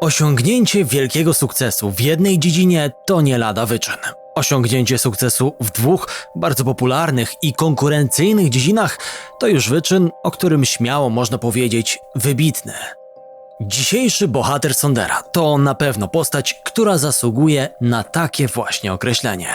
Osiągnięcie wielkiego sukcesu w jednej dziedzinie to nie lada wyczyn. Osiągnięcie sukcesu w dwóch bardzo popularnych i konkurencyjnych dziedzinach to już wyczyn, o którym śmiało można powiedzieć wybitny. Dzisiejszy bohater Sondera to na pewno postać, która zasługuje na takie właśnie określenie.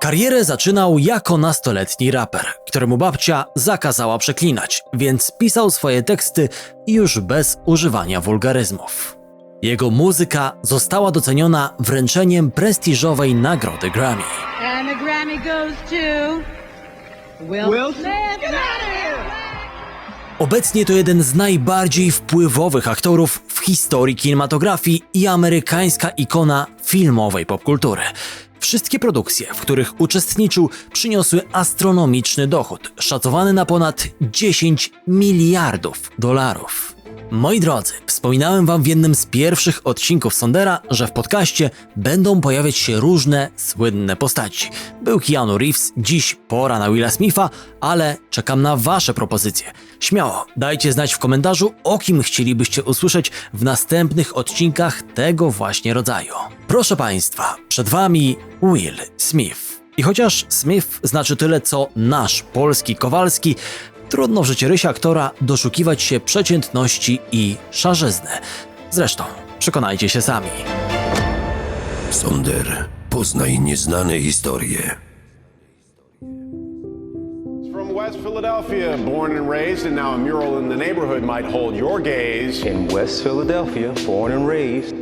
Karierę zaczynał jako nastoletni raper, któremu babcia zakazała przeklinać, więc pisał swoje teksty już bez używania wulgaryzmów. Jego muzyka została doceniona wręczeniem prestiżowej nagrody Grammy. And the Grammy goes to Will, Will Smith. Obecnie to jeden z najbardziej wpływowych aktorów w historii kinematografii i amerykańska ikona filmowej popkultury. Wszystkie produkcje, w których uczestniczył, przyniosły astronomiczny dochód, szacowany na ponad 10 miliardów dolarów. Moi drodzy, wspominałem wam w jednym z pierwszych odcinków Sondera, że w podcaście będą pojawiać się różne słynne postaci. Był Keanu Reeves, dziś pora na Willa Smitha, ale czekam na wasze propozycje. Śmiało, dajcie znać w komentarzu, o kim chcielibyście usłyszeć w następnych odcinkach tego właśnie rodzaju. Proszę państwa, przed wami Will Smith. I chociaż Smith znaczy tyle co nasz polski Kowalski, Trudno w życiorysie aktora doszukiwać się przeciętności i szarzyzny. Zresztą, przekonajcie się sami. Sonder, poznaj nieznane historie. From West Philadelphia, born and raised, and now a mural in the neighborhood might hold your gaze. in West Philadelphia, born and raised.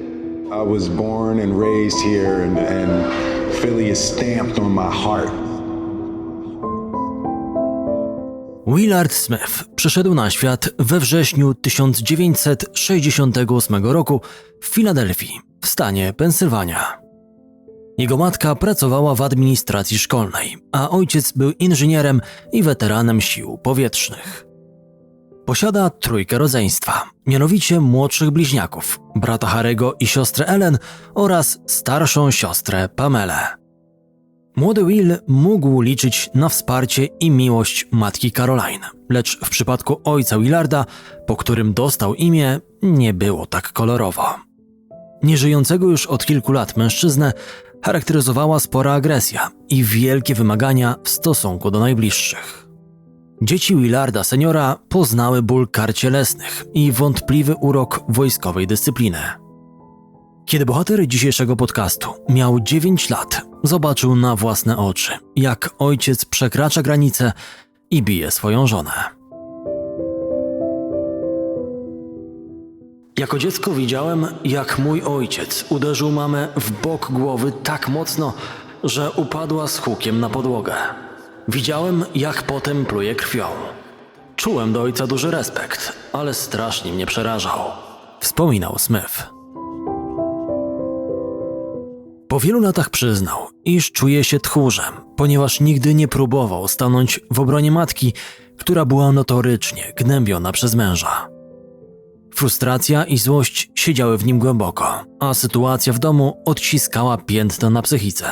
I was born and raised here, and, and Philly is stamped on my heart. Willard Smith przyszedł na świat we wrześniu 1968 roku w Filadelfii, w stanie Pensylwania. Jego matka pracowała w administracji szkolnej, a ojciec był inżynierem i weteranem sił powietrznych. Posiada trójkę rodzeństwa, mianowicie młodszych bliźniaków, brata Harego i siostrę Ellen oraz starszą siostrę Pamelę. Młody Will mógł liczyć na wsparcie i miłość matki Caroline, lecz w przypadku ojca Willarda, po którym dostał imię, nie było tak kolorowo. Nieżyjącego już od kilku lat mężczyznę charakteryzowała spora agresja i wielkie wymagania w stosunku do najbliższych. Dzieci Willarda seniora poznały ból kar cielesnych i wątpliwy urok wojskowej dyscypliny. Kiedy bohater dzisiejszego podcastu miał 9 lat, zobaczył na własne oczy, jak ojciec przekracza granicę i bije swoją żonę. Jako dziecko widziałem, jak mój ojciec uderzył mamę w bok głowy tak mocno, że upadła z hukiem na podłogę. Widziałem, jak potem pluje krwią. Czułem do ojca duży respekt, ale strasznie mnie przerażał. Wspominał Smith. Po wielu latach przyznał, iż czuje się tchórzem, ponieważ nigdy nie próbował stanąć w obronie matki, która była notorycznie gnębiona przez męża. Frustracja i złość siedziały w nim głęboko, a sytuacja w domu odciskała piętno na psychice.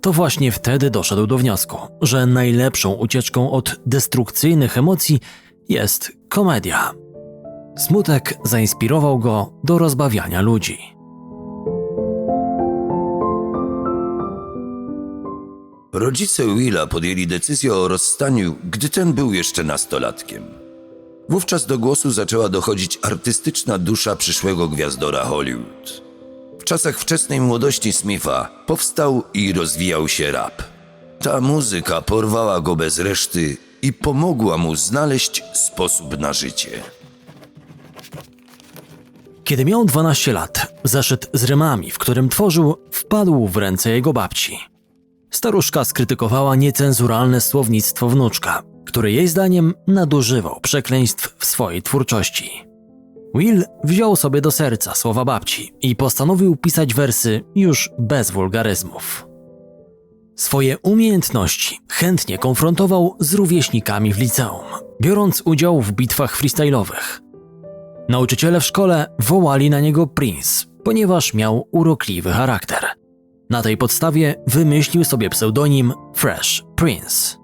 To właśnie wtedy doszedł do wniosku, że najlepszą ucieczką od destrukcyjnych emocji jest komedia. Smutek zainspirował go do rozbawiania ludzi. Rodzice Willa podjęli decyzję o rozstaniu, gdy ten był jeszcze nastolatkiem. Wówczas do głosu zaczęła dochodzić artystyczna dusza przyszłego gwiazdora Hollywood. W czasach wczesnej młodości Smitha powstał i rozwijał się rap. Ta muzyka porwała go bez reszty i pomogła mu znaleźć sposób na życie. Kiedy miał 12 lat, zaszedł z rymami, w którym tworzył, wpadł w ręce jego babci. Staruszka skrytykowała niecenzuralne słownictwo wnuczka, który jej zdaniem nadużywał przekleństw w swojej twórczości. Will wziął sobie do serca słowa babci i postanowił pisać wersy już bez wulgaryzmów. Swoje umiejętności chętnie konfrontował z rówieśnikami w liceum, biorąc udział w bitwach freestyle'owych. Nauczyciele w szkole wołali na niego Prince, ponieważ miał urokliwy charakter. Na tej podstawie wymyślił sobie pseudonim Fresh Prince.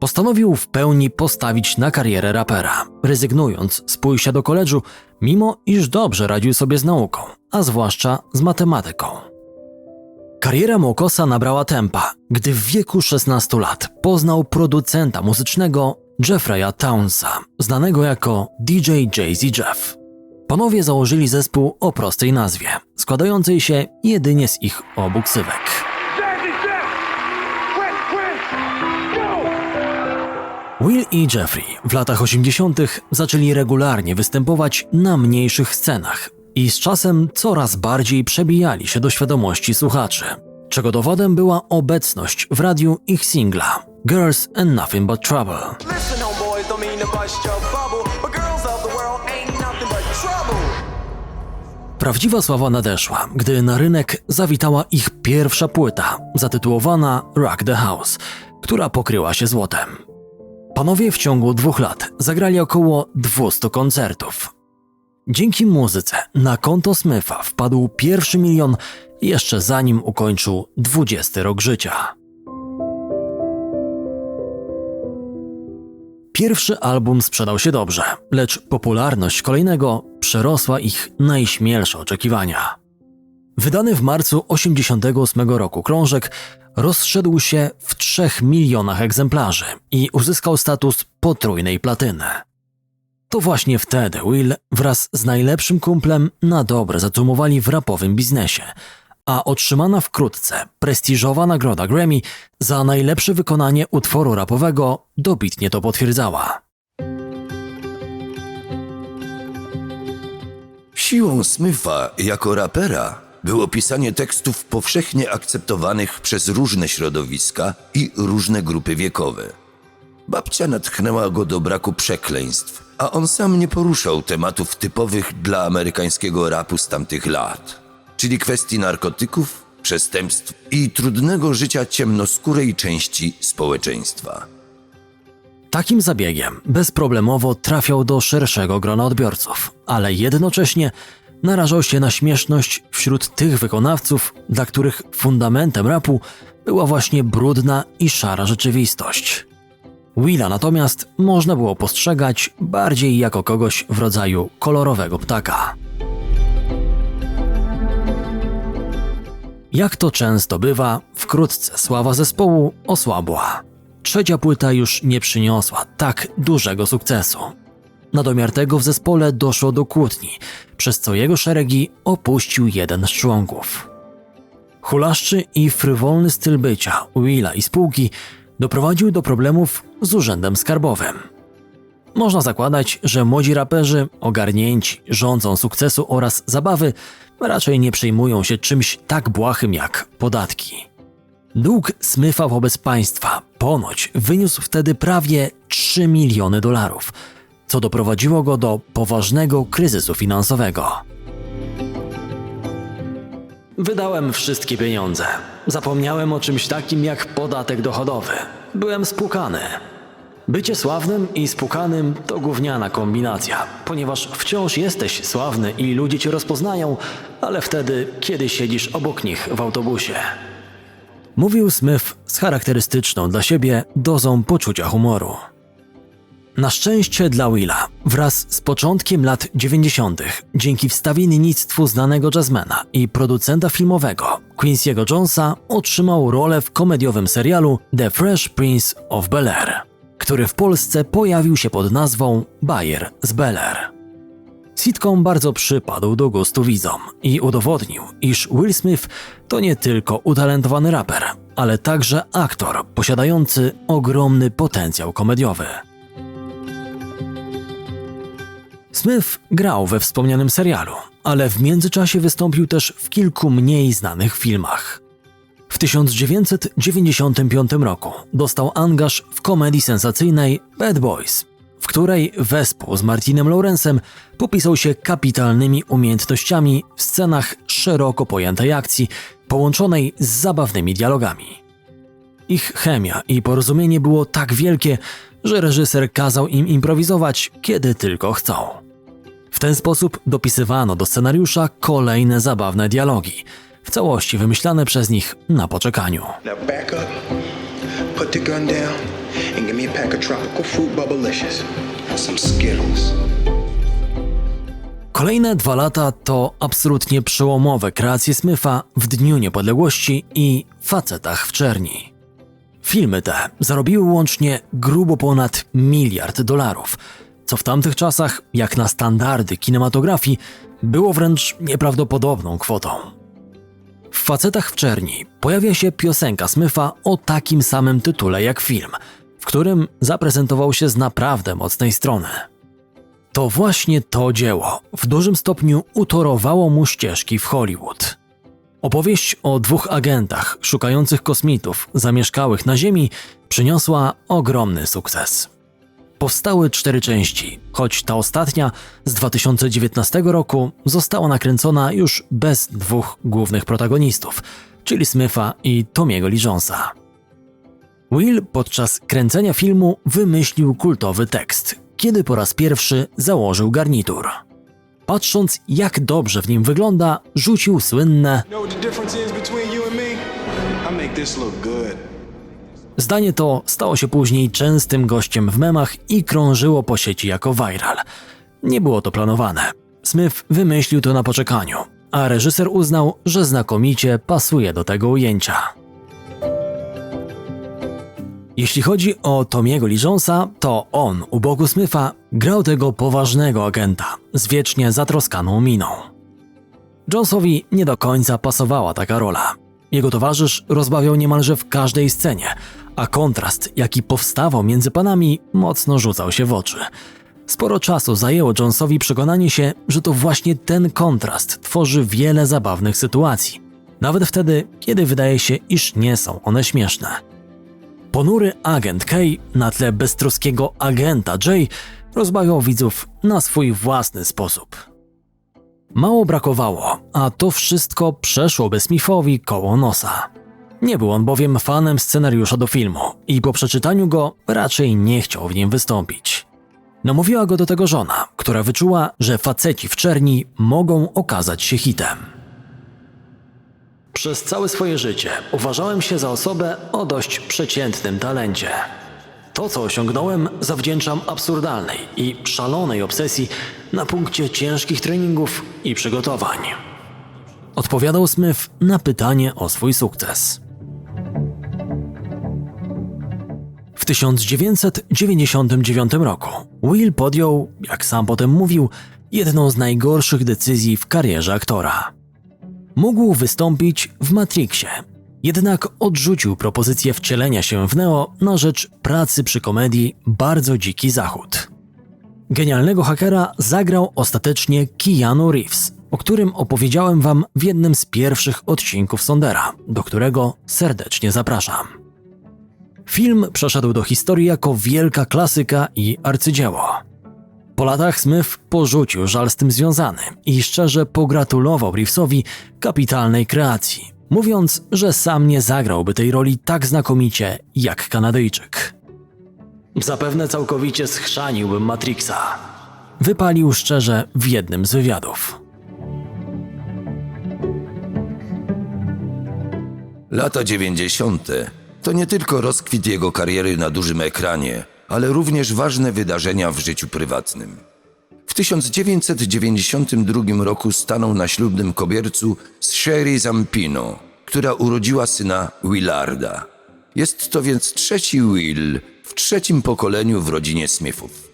Postanowił w pełni postawić na karierę rapera, rezygnując z pójścia do koledżu, mimo iż dobrze radził sobie z nauką, a zwłaszcza z matematyką. Kariera Mokosa nabrała tempa, gdy w wieku 16 lat poznał producenta muzycznego Jeffreya Townsa, znanego jako DJ Jay-Z Jeff. Panowie założyli zespół o prostej nazwie, składającej się jedynie z ich obu ksywek. Will i Jeffrey w latach 80. zaczęli regularnie występować na mniejszych scenach i z czasem coraz bardziej przebijali się do świadomości słuchaczy, czego dowodem była obecność w radiu ich singla Girls and Nothing But Trouble. Prawdziwa sława nadeszła, gdy na rynek zawitała ich pierwsza płyta, zatytułowana Rock the House, która pokryła się złotem. Panowie w ciągu dwóch lat zagrali około 200 koncertów. Dzięki muzyce na konto Smitha wpadł pierwszy milion jeszcze zanim ukończył 20 rok życia. Pierwszy album sprzedał się dobrze, lecz popularność kolejnego przerosła ich najśmielsze oczekiwania. Wydany w marcu 88 roku krążek rozszedł się w 3 milionach egzemplarzy i uzyskał status potrójnej platyny. To właśnie wtedy Will wraz z najlepszym kumplem na dobre zacumowali w rapowym biznesie, a otrzymana wkrótce prestiżowa nagroda Grammy za najlepsze wykonanie utworu rapowego dobitnie to potwierdzała. Siłą Smitha jako rapera było pisanie tekstów powszechnie akceptowanych przez różne środowiska i różne grupy wiekowe. Babcia natchnęła go do braku przekleństw, a on sam nie poruszał tematów typowych dla amerykańskiego rapu z tamtych lat, czyli kwestii narkotyków, przestępstw i trudnego życia ciemnoskórej części społeczeństwa. Takim zabiegiem bezproblemowo trafiał do szerszego grona odbiorców, ale jednocześnie narażał się na śmieszność wśród tych wykonawców, dla których fundamentem rapu była właśnie brudna i szara rzeczywistość. Willa natomiast można było postrzegać bardziej jako kogoś w rodzaju kolorowego ptaka. Jak to często bywa, wkrótce sława zespołu osłabła. Trzecia płyta już nie przyniosła tak dużego sukcesu. Na domiar tego w zespole doszło do kłótni, przez co jego szeregi opuścił jeden z członków. Hulaszczy i frywolny styl bycia Willa i spółki doprowadził do problemów z urzędem skarbowym. Można zakładać, że młodzi raperzy, ogarnięci rządzą sukcesu oraz zabawy, raczej nie przejmują się czymś tak błahym jak podatki. Dług Smitha wobec państwa ponoć wyniósł wtedy prawie 3 miliony dolarów, co doprowadziło go do poważnego kryzysu finansowego. Wydałem wszystkie pieniądze. Zapomniałem o czymś takim jak podatek dochodowy. Byłem spłukany. Bycie sławnym i spukanym to gówniana kombinacja, ponieważ wciąż jesteś sławny i ludzie cię rozpoznają, ale wtedy, kiedy siedzisz obok nich w autobusie. Mówił Smith z charakterystyczną dla siebie dozą poczucia humoru. Na szczęście dla Willa, wraz z początkiem lat 90., dzięki wstawiennictwu znanego jazzmana i producenta filmowego Quincy'ego Jonesa, otrzymał rolę w komediowym serialu The Fresh Prince of Bel-Air, który w Polsce pojawił się pod nazwą Bayer z Bel-Air. Sitcom bardzo przypadł do gustu widzom i udowodnił, iż Will Smith to nie tylko utalentowany raper, ale także aktor posiadający ogromny potencjał komediowy. Smith grał we wspomnianym serialu, ale w międzyczasie wystąpił też w kilku mniej znanych filmach. W 1995 roku dostał angaż w komedii sensacyjnej Bad Boys, w której wespół z Martinem Lawrence'em popisał się kapitalnymi umiejętnościami w scenach szeroko pojętej akcji, połączonej z zabawnymi dialogami. Ich chemia i porozumienie było tak wielkie, że reżyser kazał im improwizować, kiedy tylko chcą. W ten sposób dopisywano do scenariusza kolejne zabawne dialogi, w całości wymyślane przez nich na poczekaniu. Kolejne dwa lata to absolutnie przełomowe kreacje Smitha w Dniu Niepodległości i Facetach w Czerni. Filmy te zarobiły łącznie grubo ponad miliard dolarów, co w tamtych czasach, jak na standardy kinematografii, było wręcz nieprawdopodobną kwotą. W Facetach w Czerni pojawia się piosenka Smitha o takim samym tytule jak film, w którym zaprezentował się z naprawdę mocnej strony. To właśnie to dzieło w dużym stopniu utorowało mu ścieżki w Hollywood. Opowieść o dwóch agentach szukających kosmitów zamieszkałych na Ziemi przyniosła ogromny sukces. Powstały cztery części, choć ta ostatnia z 2019 roku została nakręcona już bez dwóch głównych protagonistów, czyli Smitha i Tomiego Lee. Will podczas kręcenia filmu wymyślił kultowy tekst, kiedy po raz pierwszy założył garnitur. Patrząc, jak dobrze w nim wygląda, rzucił słynne You know Zdanie to stało się później częstym gościem w memach i krążyło po sieci jako viral. Nie było to planowane. Smith wymyślił to na poczekaniu, a reżyser uznał, że znakomicie pasuje do tego ujęcia. Jeśli chodzi o Tomiego Lee to on u boku Smitha grał tego poważnego agenta z wiecznie zatroskaną miną. Jonesowi nie do końca pasowała taka rola. Jego towarzysz rozbawiał niemalże w każdej scenie, a kontrast, jaki powstawał między panami, mocno rzucał się w oczy. Sporo czasu zajęło Jonesowi przekonanie się, że to właśnie ten kontrast tworzy wiele zabawnych sytuacji, nawet wtedy, kiedy wydaje się, iż nie są one śmieszne. Ponury agent K na tle beztroskiego agenta J rozbawiał widzów na swój własny sposób. Mało brakowało, a to wszystko przeszłoby Smithowi koło nosa. Nie był on bowiem fanem scenariusza do filmu i po przeczytaniu go raczej nie chciał w nim wystąpić. Namówiła go do tego żona, która wyczuła, że faceci w czerni mogą okazać się hitem. Przez całe swoje życie uważałem się za osobę o dość przeciętnym talencie. To, co osiągnąłem, zawdzięczam absurdalnej i szalonej obsesji na punkcie ciężkich treningów i przygotowań. Odpowiadał Smith na pytanie o swój sukces. W 1999 roku Will podjął, jak sam potem mówił, jedną z najgorszych decyzji w karierze aktora. Mógł wystąpić w Matrixie, jednak odrzucił propozycję wcielenia się w Neo na rzecz pracy przy komedii Bardzo Dziki Zachód. Genialnego hakera zagrał ostatecznie Keanu Reeves, o którym opowiedziałem wam w jednym z pierwszych odcinków Sondera, do którego serdecznie zapraszam. Film przeszedł do historii jako wielka klasyka i arcydzieło. Po latach Smith porzucił żal z tym związany i szczerze pogratulował Reevesowi kapitalnej kreacji, mówiąc, że sam nie zagrałby tej roli tak znakomicie jak Kanadyjczyk. Zapewne całkowicie schrzaniłbym Matrixa. Wypalił szczerze w jednym z wywiadów. Lata 90. to nie tylko rozkwit jego kariery na dużym ekranie, ale również ważne wydarzenia w życiu prywatnym. W 1992 roku stanął na ślubnym kobiercu z Sherry Zampino, która urodziła syna Willarda. Jest to więc trzeci Will w trzecim pokoleniu w rodzinie Smithów.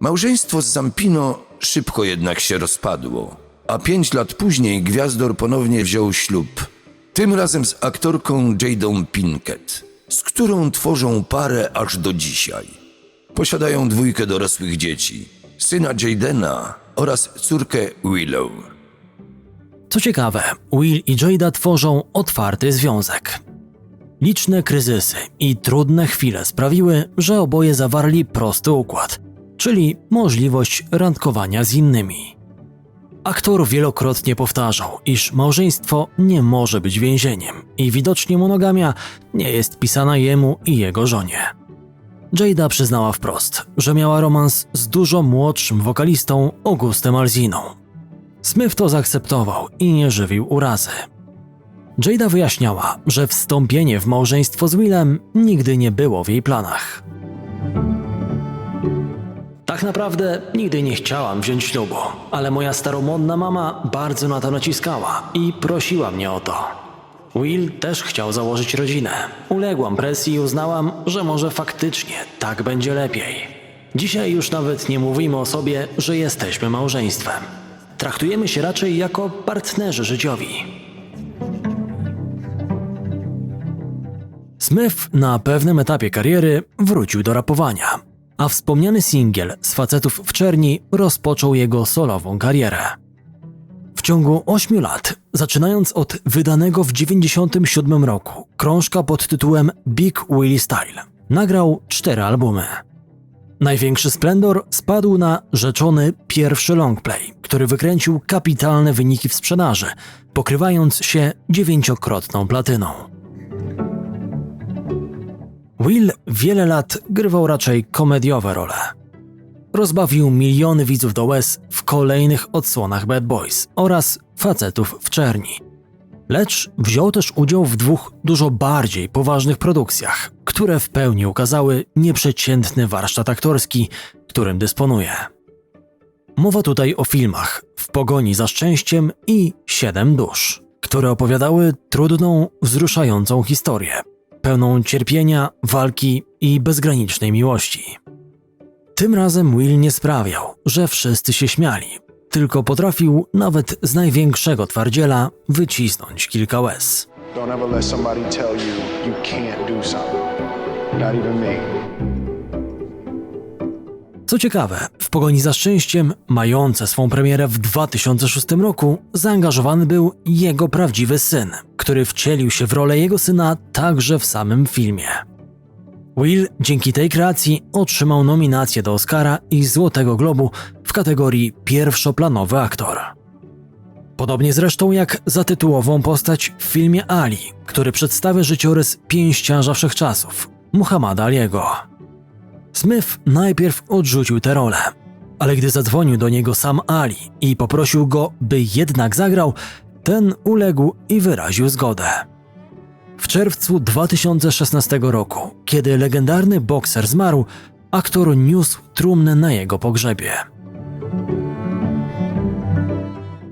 Małżeństwo z Zampino szybko jednak się rozpadło, a pięć lat później Gwiazdor ponownie wziął ślub. Tym razem z aktorką Jadą Pinkett, z którą tworzą parę aż do dzisiaj. Posiadają dwójkę dorosłych dzieci, syna Jadena oraz córkę Willow. Co ciekawe, Will i Jada tworzą otwarty związek. Liczne kryzysy i trudne chwile sprawiły, że oboje zawarli prosty układ, czyli możliwość randkowania z innymi. Aktor wielokrotnie powtarzał, iż małżeństwo nie może być więzieniem i widocznie monogamia nie jest pisana jemu i jego żonie. Jada przyznała wprost, że miała romans z dużo młodszym wokalistą Augustem Alziną. Smith to zaakceptował i nie żywił urazy. Jada wyjaśniała, że wstąpienie w małżeństwo z Willem nigdy nie było w jej planach. Tak naprawdę nigdy nie chciałam wziąć ślubu, ale moja staromodna mama bardzo na to naciskała i prosiła mnie o to. Will też chciał założyć rodzinę. Uległam presji i uznałam, że może faktycznie tak będzie lepiej. Dzisiaj już nawet nie mówimy o sobie, że jesteśmy małżeństwem. Traktujemy się raczej jako partnerzy życiowi. Smith na pewnym etapie kariery wrócił do rapowania, a wspomniany singiel z facetów w czerni rozpoczął jego solową karierę. Ciągu 8 lat, zaczynając od wydanego w 1997 roku krążka pod tytułem Big Willie Style, nagrał cztery albumy. Największy splendor spadł na rzeczony pierwszy longplay, który wykręcił kapitalne wyniki w sprzedaży, pokrywając się dziewięciokrotną platyną. Will wiele lat grywał raczej komediowe role. Rozbawił miliony widzów do łez w kolejnych odsłonach Bad Boys oraz facetów w czerni. Lecz wziął też udział w dwóch dużo bardziej poważnych produkcjach, które w pełni ukazały nieprzeciętny warsztat aktorski, którym dysponuje. Mowa tutaj o filmach W pogoni za szczęściem i Siedem dusz, które opowiadały trudną, wzruszającą historię, pełną cierpienia, walki i bezgranicznej miłości. Tym razem Will nie sprawiał, że wszyscy się śmiali, tylko potrafił nawet z największego twardziela wycisnąć kilka łez. Don't ever let somebody tell you you can't do something. Not even me. Co ciekawe, w pogoni za szczęściem, mające swą premierę w 2006 roku, zaangażowany był jego prawdziwy syn, który wcielił się w rolę jego syna także w samym filmie. Will dzięki tej kreacji otrzymał nominację do Oscara i Złotego Globu w kategorii pierwszoplanowy aktor. Podobnie zresztą jak za tytułową postać w filmie Ali, który przedstawia życiorys pięściarza wszechczasów, Muhammada Aliego. Smith najpierw odrzucił tę rolę, ale gdy zadzwonił do niego sam Ali i poprosił go, by jednak zagrał, ten uległ i wyraził zgodę. Czerwcu 2016 roku, kiedy legendarny bokser zmarł, aktor niósł trumnę na jego pogrzebie.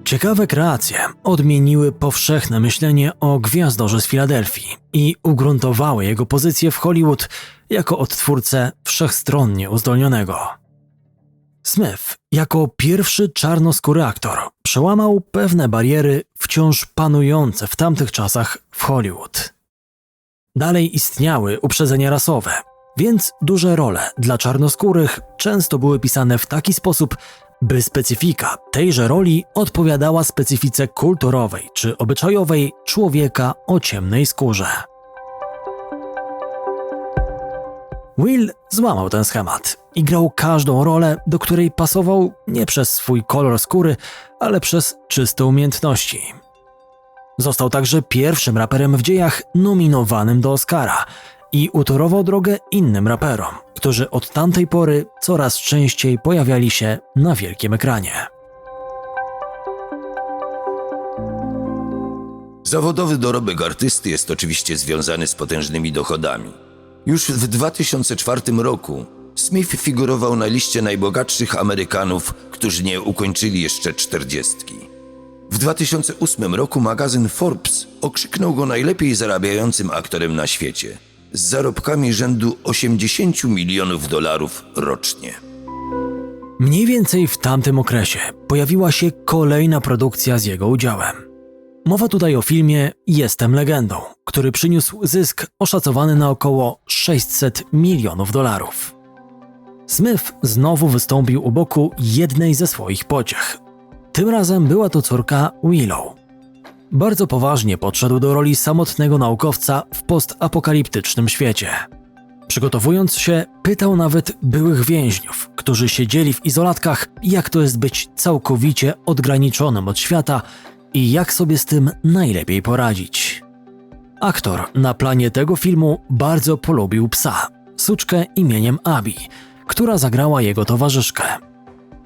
Ciekawe kreacje odmieniły powszechne myślenie o gwiazdorze z Filadelfii i ugruntowały jego pozycję w Hollywood jako odtwórcę wszechstronnie uzdolnionego. Smith, jako pierwszy czarnoskóry aktor, przełamał pewne bariery wciąż panujące w tamtych czasach w Hollywood. Dalej istniały uprzedzenia rasowe, więc duże role dla czarnoskórych często były pisane w taki sposób, by specyfika tejże roli odpowiadała specyfice kulturowej czy obyczajowej człowieka o ciemnej skórze. Will złamał ten schemat i grał każdą rolę, do której pasował nie przez swój kolor skóry, ale przez czyste umiejętności. Został także pierwszym raperem w dziejach nominowanym do Oscara i utorował drogę innym raperom, którzy od tamtej pory coraz częściej pojawiali się na wielkim ekranie. Zawodowy dorobek artysty jest oczywiście związany z potężnymi dochodami. Już w 2004 roku Smith figurował na liście najbogatszych Amerykanów, którzy nie ukończyli jeszcze czterdziestki. W 2008 roku magazyn Forbes okrzyknął go najlepiej zarabiającym aktorem na świecie, z zarobkami rzędu 80 milionów dolarów rocznie. Mniej więcej w tamtym okresie pojawiła się kolejna produkcja z jego udziałem. Mowa tutaj o filmie Jestem legendą, który przyniósł zysk oszacowany na około 600 milionów dolarów. Smith znowu wystąpił u boku jednej ze swoich pociech. Tym razem była to córka Willow. Bardzo poważnie podszedł do roli samotnego naukowca w postapokaliptycznym świecie. Przygotowując się, pytał nawet byłych więźniów, którzy siedzieli w izolatkach, jak to jest być całkowicie odgraniczonym od świata i jak sobie z tym najlepiej poradzić. Aktor na planie tego filmu bardzo polubił psa, suczkę imieniem Abi, która zagrała jego towarzyszkę.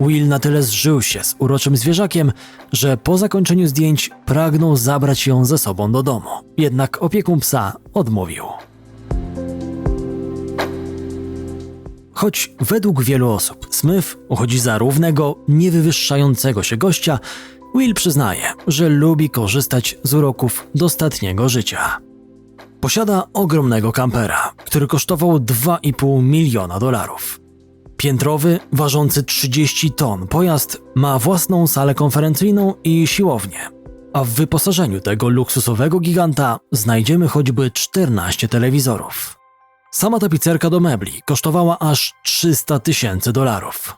Will na tyle zżył się z uroczym zwierzakiem, że po zakończeniu zdjęć pragnął zabrać ją ze sobą do domu. Jednak opiekun psa odmówił. Choć według wielu osób Smith uchodzi za równego, niewywyższającego się gościa, Will przyznaje, że lubi korzystać z uroków dostatniego życia. Posiada ogromnego kampera, który kosztował 2,5 miliona dolarów. Piętrowy, ważący 30 ton pojazd ma własną salę konferencyjną i siłownię, a w wyposażeniu tego luksusowego giganta znajdziemy choćby 14 telewizorów. Sama tapicerka do mebli kosztowała aż 300 tysięcy dolarów.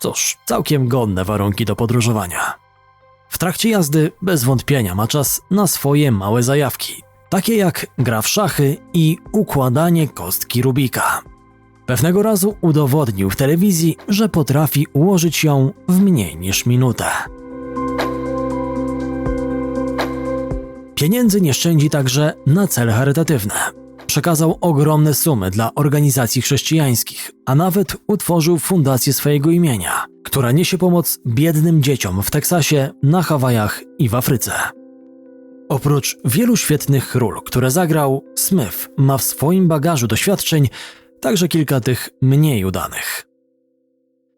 Cóż, całkiem godne warunki do podróżowania. W trakcie jazdy bez wątpienia ma czas na swoje małe zajawki, takie jak gra w szachy i układanie kostki Rubika. Pewnego razu udowodnił w telewizji, że potrafi ułożyć ją w mniej niż minutę. Pieniędzy nie szczędzi także na cele charytatywne. Przekazał ogromne sumy dla organizacji chrześcijańskich, a nawet utworzył fundację swojego imienia, która niesie pomoc biednym dzieciom w Teksasie, na Hawajach i w Afryce. Oprócz wielu świetnych ról, które zagrał, Smith ma w swoim bagażu doświadczeń także kilka tych mniej udanych.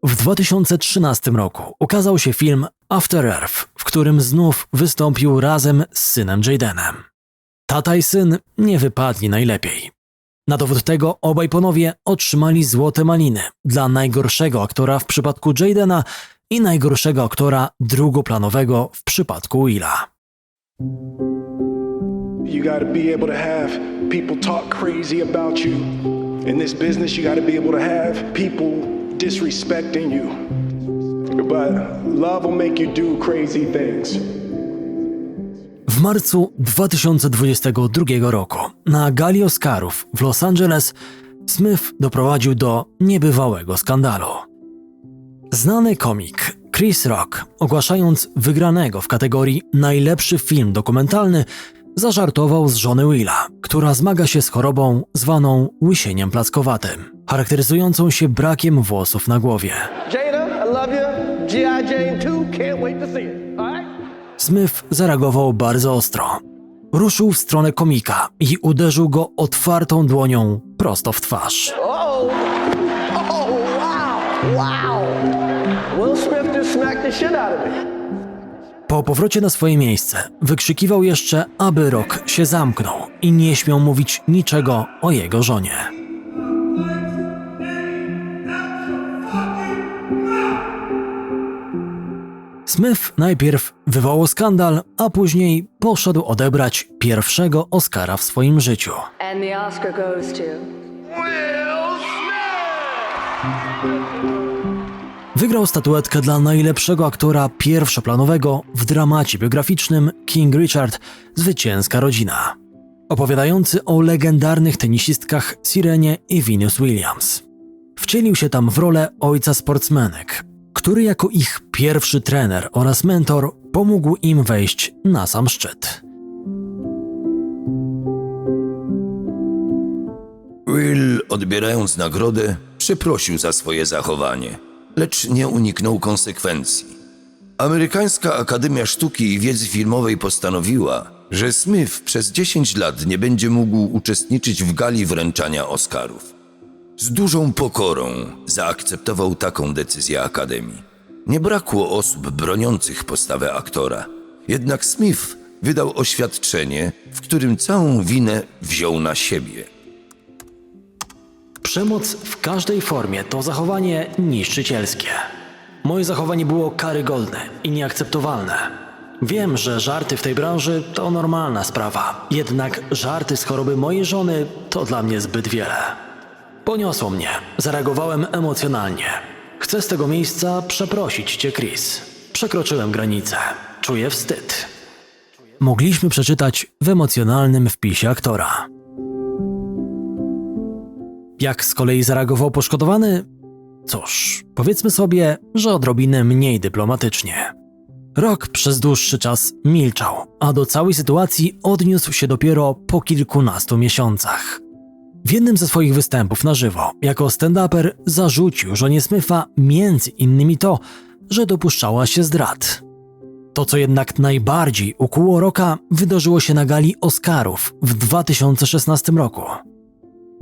W 2013 roku ukazał się film After Earth, w którym znów wystąpił razem z synem Jadenem. Tata i syn nie wypadli najlepiej. Na dowód tego obaj panowie otrzymali złote maliny dla najgorszego aktora w przypadku Jadena i najgorszego aktora drugoplanowego w przypadku Willa. You got to be able to have people talk crazy about you. In this business, you be able to have people disrespecting you. But love will make you do crazy things. W marcu 2022 roku na gali Oscarów w Los Angeles Smith doprowadził do niebywałego skandalu. Znany komik Chris Rock, ogłaszając wygranego w kategorii najlepszy film dokumentalny, zażartował z żony Willa, która zmaga się z chorobą zwaną łysieniem plackowatym, charakteryzującą się brakiem włosów na głowie. Jada, I love you. G.I. Jane 2, can't wait to see it. All right? Smith zareagował bardzo ostro. Ruszył w stronę komika i uderzył go otwartą dłonią prosto w twarz. Oh. Will Smith just smacked the shit out of me. Po powrocie na swoje miejsce wykrzykiwał jeszcze, aby Rock się zamknął i nie śmiał mówić niczego o jego żonie. Smith najpierw wywołał skandal, a później poszedł odebrać pierwszego Oscara w swoim życiu. And the Oscar goes to. Wygrał statuetkę dla najlepszego aktora pierwszoplanowego w dramacie biograficznym King Richard Zwycięska rodzina, opowiadający o legendarnych tenisistkach Sirenie i Venus Williams. Wcielił się tam w rolę ojca sportsmenek, który jako ich pierwszy trener oraz mentor pomógł im wejść na sam szczyt. Will, odbierając nagrodę, przeprosił za swoje zachowanie, lecz nie uniknął konsekwencji. Amerykańska Akademia Sztuki i Wiedzy Filmowej postanowiła, że Smith przez 10 lat nie będzie mógł uczestniczyć w gali wręczania Oscarów. Z dużą pokorą zaakceptował taką decyzję Akademii. Nie brakło osób broniących postawę aktora, jednak Smith wydał oświadczenie, w którym całą winę wziął na siebie. Przemoc w każdej formie to zachowanie niszczycielskie. Moje zachowanie było karygodne i nieakceptowalne. Wiem, że żarty w tej branży to normalna sprawa, jednak żarty z choroby mojej żony to dla mnie zbyt wiele. Poniosło mnie, zareagowałem emocjonalnie. Chcę z tego miejsca przeprosić cię, Chris. Przekroczyłem granicę. Czuję wstyd. Mogliśmy przeczytać w emocjonalnym wpisie aktora. Jak z kolei zareagował poszkodowany? Cóż, powiedzmy sobie, że odrobinę mniej dyplomatycznie. Rok przez dłuższy czas milczał, a do całej sytuacji odniósł się dopiero po kilkunastu miesiącach. W jednym ze swoich występów na żywo, jako stand-uper, zarzucił żonie Smitha między innymi to, że dopuszczała się zdrad. To, co jednak najbardziej ukuło Rocka, wydarzyło się na gali Oscarów w 2016 roku.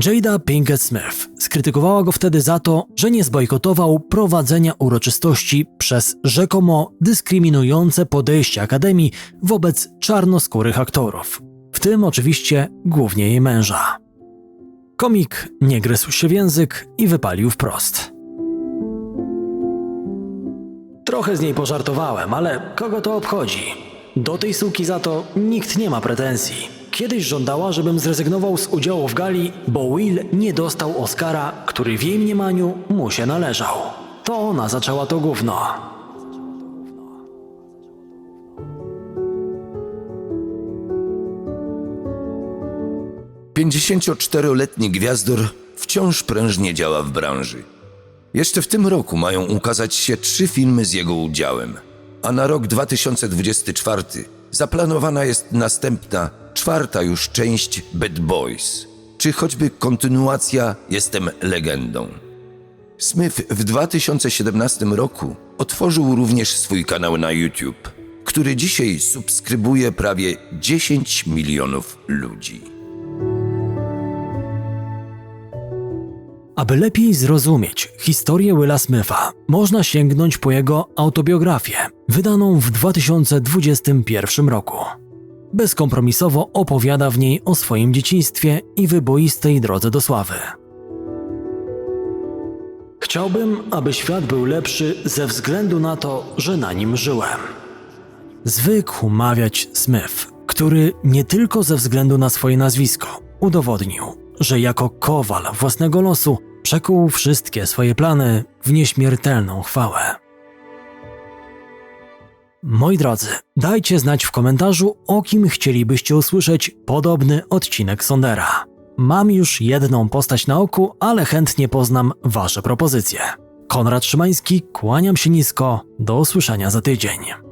Jada Pinkett Smith skrytykowała go wtedy za to, że nie zbojkotował prowadzenia uroczystości przez rzekomo dyskryminujące podejście Akademii wobec czarnoskórych aktorów, w tym oczywiście głównie jej męża. Komik nie gryzł się w język i wypalił wprost. Trochę z niej pożartowałem, ale kogo to obchodzi? Do tej suki za to nikt nie ma pretensji. Kiedyś żądała, żebym zrezygnował z udziału w gali, bo Will nie dostał Oscara, który w jej mniemaniu mu się należał. To ona zaczęła to gówno. Pięćdziesięcioczteroletni gwiazdor wciąż prężnie działa w branży. Jeszcze w tym roku mają ukazać się trzy filmy z jego udziałem, a na rok 2024 zaplanowana jest następna, czwarta już część Bad Boys, czy choćby kontynuacja Jestem legendą. Smith w 2017 roku otworzył również swój kanał na YouTube, który dzisiaj subskrybuje prawie 10 milionów ludzi. Aby lepiej zrozumieć historię Willa Smitha, można sięgnąć po jego autobiografię, wydaną w 2021 roku. Bezkompromisowo opowiada w niej o swoim dzieciństwie i wyboistej drodze do sławy. Chciałbym, aby świat był lepszy ze względu na to, że na nim żyłem. Zwykł mawiać Smith, który nie tylko ze względu na swoje nazwisko udowodnił, że jako kowal własnego losu przekuł wszystkie swoje plany w nieśmiertelną chwałę. Moi drodzy, dajcie znać w komentarzu, o kim chcielibyście usłyszeć podobny odcinek Sondera. Mam już jedną postać na oku, ale chętnie poznam Wasze propozycje. Konrad Szymański, kłaniam się nisko, do usłyszenia za tydzień.